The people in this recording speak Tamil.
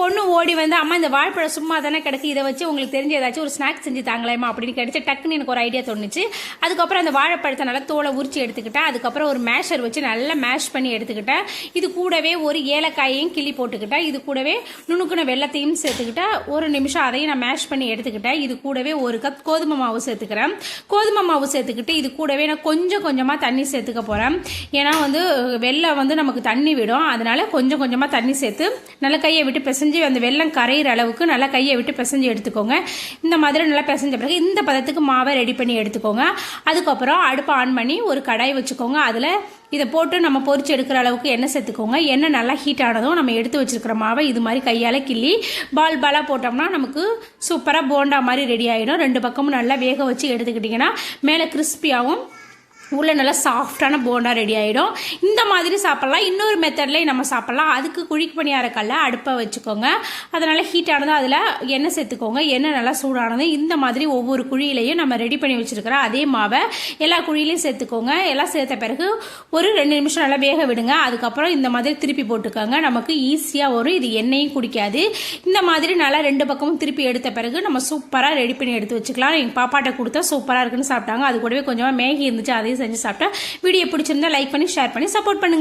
பொண்ணு ஓடி வந்து அம்மா இந்த வாழைப்பழம் சும்மா தானே கிடக்கு இதை வச்சு உங்களுக்கு தெரிஞ்ச ஏதாச்சும் ஒரு ஸ்நாக்ஸ் செஞ்சு தாங்களேம்மா அப்படின்னு கிடைச்சி டக்குன்னு எனக்கு ஒரு ஐடியா தோணுச்சு. அதுக்கப்புறம் அந்த வாழைப்பழத்தை நல்லா தோலை உரிச்சு எடுத்துக்கிட்டேன். அதுக்கப்புறம் ஒரு மேஷர் வச்சு நல்லா மேஷ் பண்ணி எடுத்துக்கிட்டேன். இது கூடவே ஒரு ஏலக்காயையும் கிள்ளி போட்டுக்கிட்டேன். இது கூடவே நுணுக்குன வெள்ளத்தையும் சேர்த்துக்கிட்டேன். ஒரு நிமிஷம் அதையும் நான் மேஷ் பண்ணி எடுத்துக்கிட்டேன். இது கூடவே ஒரு கப் கோதுமை மாவு சேர்த்துக்கிறேன். கோதுமை மாவு சேர்த்துக்கிட்டு இது கூடவே நான் கொஞ்சம் கொஞ்சமாக தண்ணி சேர்த்துக்க போகிறேன் ஏன்னா வந்து வெள்ளம் வந்து நமக்கு தண்ணி விடும். அதனால கொஞ்சம் கொஞ்சமாக தண்ணி சேர்த்து நல்ல கையை விட்டு பிசைஞ்சு அந்த வெள்ளம் கரையிற அளவுக்கு நல்லா கையை விட்டு பிசைஞ்சு எடுத்துக்கோங்க. இந்த மாதிரி நல்லா பிசைஞ்ச பிறகு இந்த பதத்துக்கு மாவை ரெடி பண்ணி எடுத்துக்கோங்க. அதுக்கப்புறம் அடுப்பை ஆன் பண்ணி ஒரு கடாய் வச்சுக்கோங்க. அதில் இதை போட்டு நம்ம பொறிச்சு எடுக்கிற அளவுக்கு எண்ணெய் சேர்த்துக்கோங்க. எண்ணெய் நல்லா ஹீட் ஆனதும் நம்ம எடுத்து வச்சிருக்கிற மாவை இது மாதிரி கையால் கிள்ளி பால் பாலாக போட்டோம்னா நமக்கு சூப்பராக போண்டா மாதிரி ரெடி ஆகிடும் ரெண்டு பக்கமும் நல்லா வேக வச்சு எடுத்துக்கிட்டிங்கன்னா மேலே கிறிஸ்பியாகவும் உள்ள நல்லா சாஃப்டான போண்டா ரெடி ஆகிடும் இந்த மாதிரி சாப்பிட்லாம். இன்னொரு மெத்தட்லேயும் நம்ம சாப்பிட்லாம். அதுக்கு குழிக்கு பணியார கல்ல அடுப்பை வச்சுக்கோங்க. அதனால் ஹீட்டானதும் அதில் எண்ணெய் சேர்த்துக்கோங்க. எண்ணெய் நல்லா சூடானது இந்த மாதிரி ஒவ்வொரு குழியிலையும் நம்ம ரெடி பண்ணி வச்சுருக்கிறோம் அதே மாவை எல்லா குழியிலையும் சேர்த்துக்கோங்க. எல்லாம் சேர்த்த பிறகு ஒரு ரெண்டு நிமிஷம் நல்லா வேக விடுங்க. அதுக்கப்புறம் இந்த மாதிரி திருப்பி போட்டுக்கோங்க. நமக்கு ஈஸியாக வரும். இது எண்ணெயும் குடிக்காது. இந்த மாதிரி நல்லா ரெண்டு பக்கமும் திருப்பி எடுத்த பிறகு நம்ம சூப்பராக ரெடி பண்ணி எடுத்து வச்சுக்கலாம். எங்கள் பாப்பாட்ட கொடுத்தா சூப்பராக இருக்குன்னு சாப்பிட்டாங்க. அது கூடவே கொஞ்சமாக மேகி இருந்துச்சு. அதையும் செஞ்சு சாப்பிட்டா வீடியோ பிடிச்சிருந்தா லைக் பண்ணி ஷேர் பண்ணி சப்போர்ட் பண்ணுங்க.